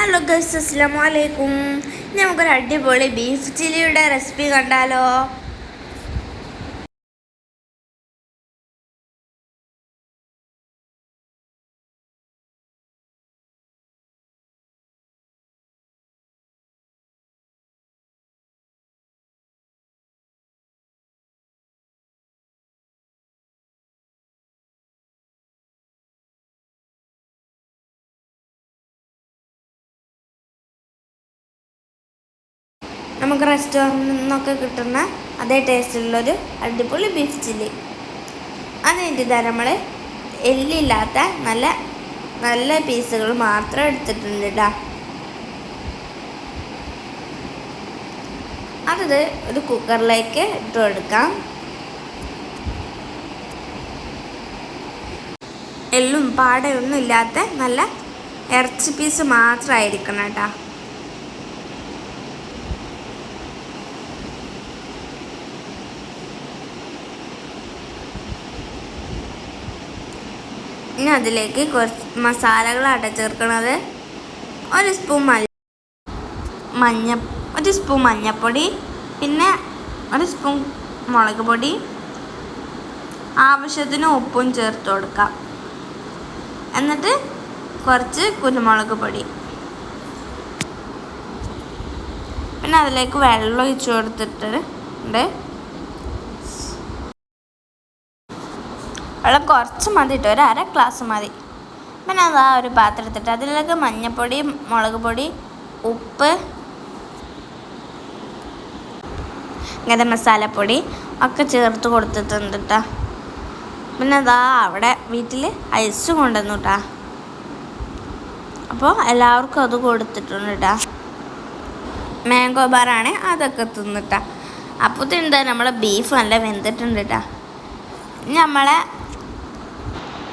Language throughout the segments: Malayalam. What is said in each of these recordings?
ഹലോ ഗൈസ് അസ്സാം വലൈക്കും നമുക്കൊരു അടിപൊളി ബീഫ് ചില്ലിയുടെ റെസിപ്പി കണ്ടാലോ. നമുക്ക് റെസ്റ്റോറന്റിൽ നിന്നൊക്കെ കിട്ടുന്ന അതേ ടേസ്റ്റിലുള്ളൊരു അടിപൊളി ബീഫ് ചില്ലി അത് തരം നമ്മൾ എല്ലില്ലാത്ത നല്ല നല്ല പീസുകൾ മാത്രം എടുത്തിട്ടുണ്ട് കേട്ടോ അതത് ഒരു കുക്കറിലേക്ക് ഇട്ട് കൊടുക്കാം. എല്ലും പാടയൊന്നും ഇല്ലാത്ത നല്ല ഇറച്ചി പീസ് മാത്രമായിരിക്കണം കേട്ടോ ഇനി അതിലേക്ക് കുറച്ച് മസാലകൾ അടച്ചേർക്കുന്നത് ഒരു സ്പൂൺ മല്ല മഞ്ഞ ഒരു സ്പൂൺ മഞ്ഞൾപ്പൊടി പിന്നെ ഒരു സ്പൂൺ മുളക് പൊടി. ആവശ്യത്തിന് ഉപ്പും ചേർത്ത് കൊടുക്കാം. എന്നിട്ട് കുറച്ച് കുരുമുളക് പൊടി. പിന്നെ അതിലേക്ക് വെള്ളം ഒഴിച്ചു കൊടുത്തിട്ടുണ്ട്. വെള്ളം കുറച്ച് മതി കേട്ടോ ഒരു അര ഗ്ലാസ് മതി. പിന്നെ അത് ആ ഒരു പാത്രത്തിട്ട്. അതിലേക്ക് മഞ്ഞൾപ്പൊടി മുളക് പൊടി ഉപ്പ് ഗരം മസാലപ്പൊടി ഒക്കെ ചേർത്ത് കൊടുത്തിട്ടുണ്ട് കേട്ടോ പിന്നെ അതാ അവിടെ വീട്ടിൽ ഐസ് കൊണ്ടുവന്നു കേട്ടാ അപ്പോൾ എല്ലാവർക്കും അത് കൊടുത്തിട്ടുണ്ട് കേട്ടാ മാംഗോ ബാറാണ് അതൊക്കെ തിന്നിട്ടാ അപ്പോൾ എന്താ? നമ്മളെ ബീഫ് നല്ല വെന്തിട്ടുണ്ട് കേട്ടാ നമ്മളെ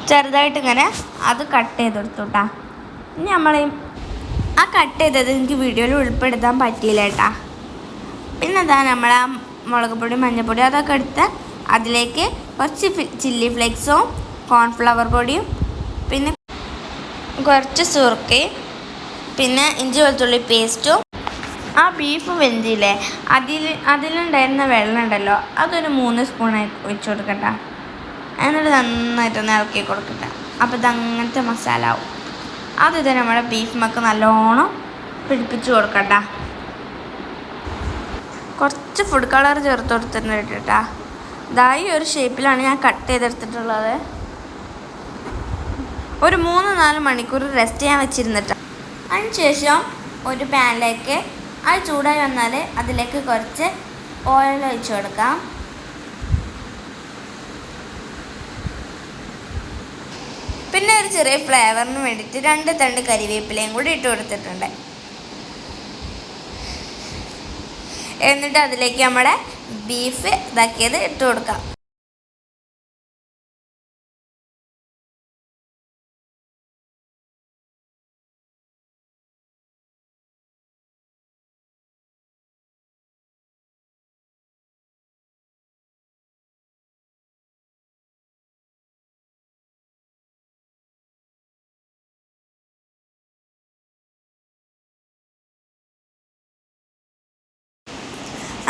ചെറുതായിട്ട് ഇങ്ങനെ അത് കട്ട് ചെയ്തെടുത്തു കേട്ടാ ഇനി നമ്മൾ ആ കട്ട് ചെയ്തത് എനിക്ക് വീഡിയോയിൽ ഉൾപ്പെടുത്താൻ പറ്റിയില്ല കേട്ടാ. പിന്നെ അതാ നമ്മൾ ആ മുളക് പൊടി മഞ്ഞൾപ്പൊടി അതൊക്കെ എടുത്ത് അതിലേക്ക് കുറച്ച് ചില്ലി ഫ്ലേക്സും കോൺഫ്ലവർ പൊടിയും പിന്നെ കുറച്ച് സുറുക്കയും പിന്നെ ഇഞ്ചി വെളുത്തുള്ളി പേസ്റ്റും ആ ബീഫ് വെന്തില്ലേ? അതിൽ അതിലുണ്ടായിരുന്ന വെള്ളം ഉണ്ടല്ലോ അതൊരു മൂന്ന് സ്പൂണായി ഒഴിച്ചു കൊടുക്കട്ടെ. എന്നിട്ട് നന്നായിട്ടൊന്ന് ഇളക്കി കൊടുക്കട്ടെ. അപ്പോൾ ഇതങ്ങനത്തെ മസാല ആവും. അത് ഇത് നമ്മുടെ ബീഫ് മക്ക് നല്ലോണം പിടിപ്പിച്ച് കൊടുക്കട്ടെ. കുറച്ച് ഫുഡ് കളർ ചേർത്ത് കൊടുത്തിട്ടുണ്ട് കേട്ടാ ഇതായി ഒരു ഷേപ്പിലാണ് ഞാൻ കട്ട് ചെയ്തെടുത്തിട്ടുള്ളത്. ഒരു മൂന്ന് നാല് മണിക്കൂർ റെസ്റ്റ് ചെയ്യാൻ വെച്ചിരുന്നിട്ട്. അതിനുശേഷം ഒരു പാനിലേക്ക് അത് ചൂടായി വന്നാൽ അതിലേക്ക് കുറച്ച് ഓയിൽ ഒഴിച്ചു കൊടുക്കാം. പിന്നെ ഒരു ചെറിയ ഫ്ലേവറിന് വേണ്ടിയിട്ട് രണ്ട് തണ്ട് കരിവേപ്പിലയും കൂടി ഇട്ട് കൊടുത്തിട്ടുണ്ട്. എന്നിട്ട് അതിലേക്ക് നമ്മുടെ ബീഫ് ഇതാക്കിയത് ഇട്ട് കൊടുക്കാം.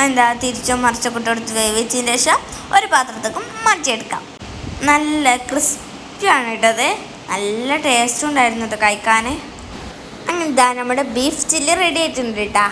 എന്താ തിരിച്ചോ മറിച്ചൊക്കെ കൊടുത്ത് വേവിച്ചതിന് ശേഷം ഒരു പാത്രത്തേക്കും മാറ്റിയെടുക്കാം നല്ല ക്രിസ്പിയാണ് ഇട്ടത് നല്ല ടേസ്റ്റ് ഉണ്ടായിരുന്നു കേട്ടോ കഴിക്കാൻ അങ്ങനെ ഇതാ നമ്മുടെ ബീഫ് ചില്ലി റെഡി ആയിട്ടുണ്ട് കേട്ടാ.